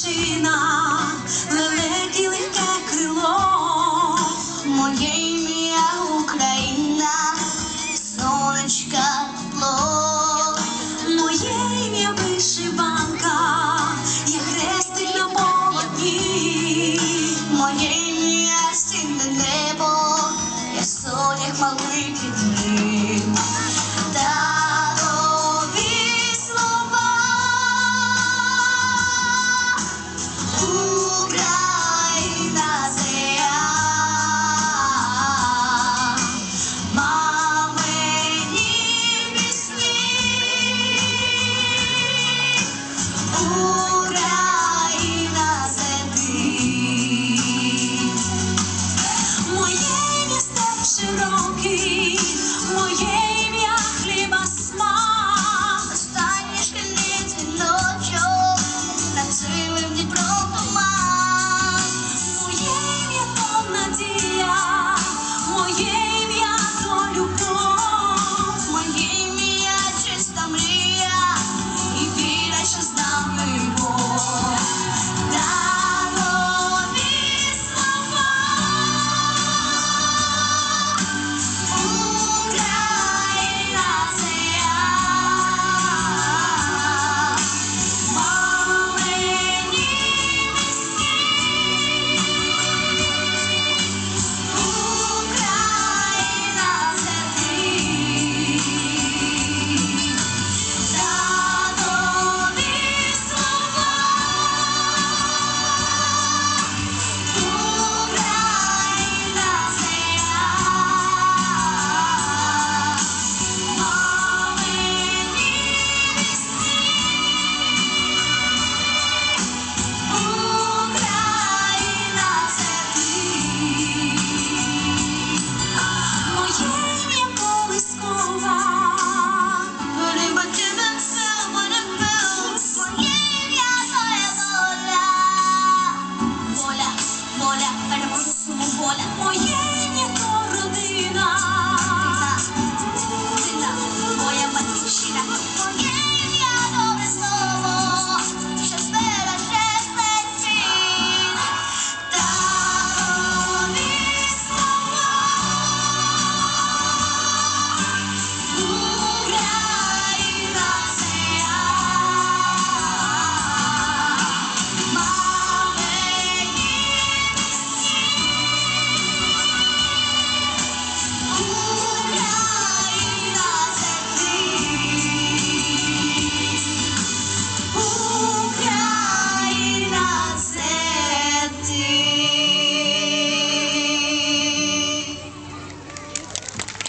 тишина, лелеки легке крило, моє ім'я Україна, сонечка тепло, моє ім'я вишиванка, я хрестик на полотні, моє ім'я сильне небо, я соняк малий keep моя воля, моє ніхто родина.